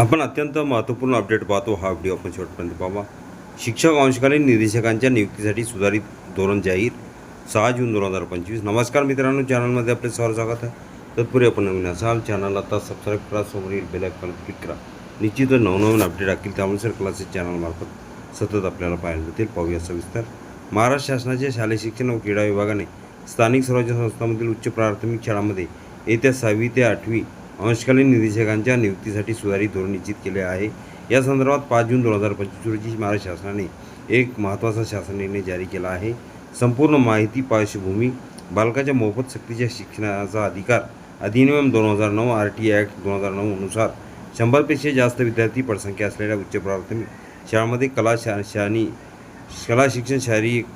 आपण अत्यंत महत्त्वपूर्ण अपडेट पाहतो हा व्हिडिओ आपण शेवटपर्यंत पाहावा शिक्षक अंशकालीन निदेशकांच्या नियुक्तीसाठी सुधारित धोरण जाहीर सहा जून दोन हजार पंचवीस. नमस्कार मित्रांनो चॅनलमध्ये आपले सहर स्वागत आहे. तत्पूर्वी आपण नवीन असाल चॅनल आता सबस्क्राईब करा समोरील बेल आयकॉन क्लिक करा. निश्चितच नवनवीन अपडेट राखील त्यामुळे सर क्लासेस चॅनलमार्फत सतत आपल्याला पाहायला मिळतील. पाहूया सविस्तर. महाराष्ट्र शासनाच्या शालेय शिक्षण व क्रीडा विभागाने स्थानिक स्वराज्य संस्थांमधील उच्च प्राथमिक शाळांमध्ये येत्या सहावी ते आठवी अंशकालीन निदेशकांच्या नियुक्तीसाठी सुधारित धोरण निश्चित केले आहे. या संदर्भात पाच जून दोन हजार पंचवीस रोजी महाराष्ट्र शासनाने एक महत्त्वाचा शासन निर्णय जारी केला आहे. संपूर्ण माहिती पार्श्वभूमी बालकाच्या मोफत सक्तीच्या शिक्षणाचा अधिकार अधिनियम दोन हजार नऊ आर टी ॲक्ट दोन हजार नऊनुसार शंभरपेक्षा जास्त विद्यार्थी पटसंख्या असलेल्या उच्च प्राथमिक शाळांमध्ये कला शा शानी कला शिक्षण शारीरिक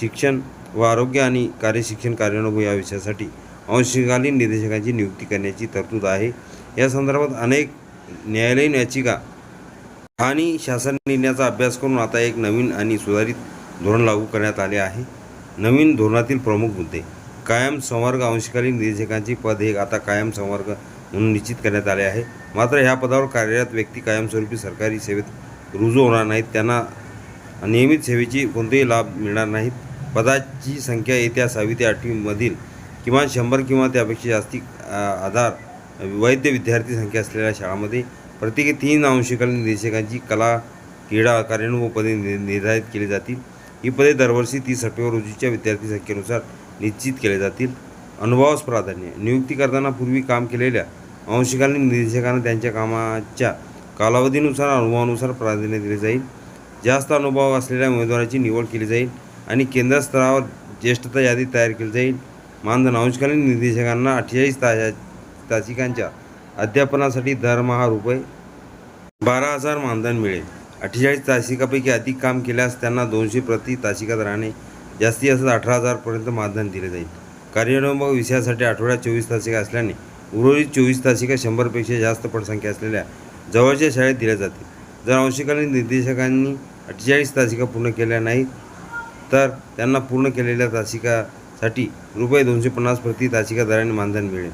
शिक्षण व आरोग्य आणि कार्यशिक्षण कार्यानुभव या विषयासाठी अंशकालीन निर्देशकांची नियुक्ती करण्याची तरतूद आहे. या संदर्भात अनेक न्यायालयीन याचिका आणि शासन निर्णयाचा अभ्यास करून आता एक नवीन आणि सुधारित धोरण लागू करण्यात आले आहे. नवीन धोरणातील प्रमुख मुद्दे. कायम संवर्ग अंशकालीन निदेशकांची पद हे आता कायम संवर्ग म्हणून निश्चित करण्यात आले आहे. मात्र ह्या पदावर कार्यरत व्यक्ती कायमस्वरूपी सरकारी सेवेत रुजू होणार नाहीत. त्यांना नियमित सेवेची कोणतेही लाभ मिळणार नाहीत. पदाची संख्या येत्या सहावी ते आठवीमधील किमान शंभर किंवा त्यापेक्षा जास्ती आधार वैद्य विद्यार्थी संख्या असलेल्या शाळांमध्ये प्रत्येकी तीन अंशकालीन निर्देशकांची कला क्रीडा कार्यानुभव पदे नि- निर्धारित केली जातील. ही पदे दरवर्षी तीस सप्टेंबर रोजीच्या विद्यार्थी संख्येनुसार निश्चित केले जातील. अनुभवास प्राधान्य नियुक्ती करताना पूर्वी काम केलेल्या अंशकालीन निर्देशकांना त्यांच्या कामाच्या कालावधीनुसार अनुभवानुसार प्राधान्य दिले जाईल. जास्त अनुभव असलेल्या उमेदवाराची निवड केली जाईल आणि केंद्र स्तरावर ज्येष्ठता यादी तयार केली जाईल. मानधन अंशकालीन निर्देशकांना अठ्ठेचाळीस ताशा तासिकांच्या अध्यापनासाठी दरमहा रुपये बारा हजार मानधन मिळेल. अठ्ठेचाळीस तासिकापैकी अधिक काम केल्यास त्यांना दोनशे प्रति तासिकात राहणे जास्तीत जास्त अठरा हजारपर्यंत मानधन दिले जाईल. कार्यानुभव विषयासाठी आठवड्यात चोवीस तासिका असल्याने उर्वरित चोवीस तासिका शंभरपेक्षा जास्त पटसंख्या असलेल्या जवळच्या शाळेत दिल्या जातील. जर अंशकालीन निर्देशकांनी अठ्ठेचाळीस तासिका पूर्ण केल्या नाहीत तर त्यांना पूर्ण केलेल्या तासिका साठी रुपये दोनशे पन्नास प्रति तासिका दराने मानधन मिळेल.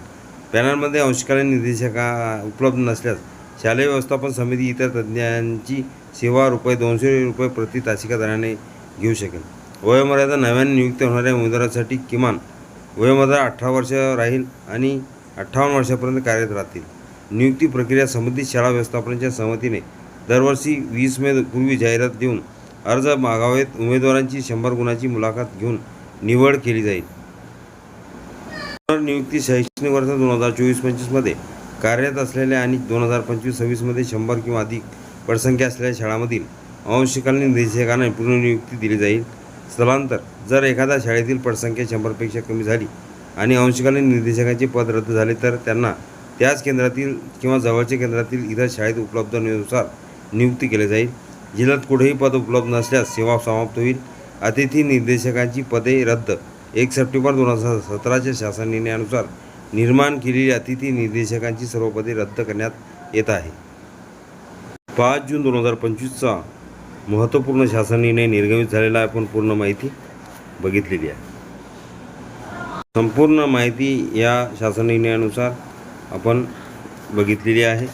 पॅनलमध्ये अंशकालीन निर्देशका उपलब्ध नसल्यास शालेय व्यवस्थापन समिती इतर तज्ज्ञांची सेवा रुपये दोनशे रुपये प्रति तासिका दराने घेऊ शकेल. वयोमर्यादा नव्याने नियुक्त होणाऱ्या उमेदवारासाठी किमान वयोमर्यादा अठरा वर्ष राहील आणि अठ्ठावन्न वर्षापर्यंत कार्यरत राहतील. नियुक्ती प्रक्रिया संबंधित शाळा व्यवस्थापनाच्या सहमतीने दरवर्षी वीस मे पूर्वी जाहिरात देऊन अर्ज मागावेत उमेदवारांची शंभर गुणाची मुलाखत घेऊन निवड केली जाईल. नियुक्ती शैक्षणिक वर्ष दोन हजार चोवीस पंचवीसमध्ये कार्यरत असलेल्या आणि दोन हजार पंचवीस सव्वीसमध्ये शंभर किंवा अधिक पटसंख्या असलेल्या शाळांमधील अंशकालीन निर्देशकांना पुनर्नियुक्ती दिली जाईल. स्थलांतर जर एखाद्या शाळेतील पटसंख्या शंभरपेक्षा कमी झाली आणि अंशकालीन निर्देशकांचे पद रद्द झाले तर त्यांना त्याच केंद्रातील किंवा जवळच्या केंद्रातील इतर शाळेत उपलब्धतेनुसार नियुक्ती केली जाईल. जिल्ह्यात कुठेही पद उपलब्ध नसल्यास सेवा समाप्त होईल. अतिथी निर्देशकांची पदे रद्द. एक सप्टेंबर दोन हजार सतराच्या शासन निर्णयानुसार निर्माण केलेली अतिथी निर्देशकांची सर्व पदे रद्द करण्यात येत आहे. पाच जून दोन हजार पंचवीसचा महत्त्वपूर्ण शासन निर्णय निर्गमित झालेला आहे आपण पूर्ण माहिती बघितलेली आहे. संपूर्ण माहिती या शासन निर्णयानुसार आपण बघितलेली आहे.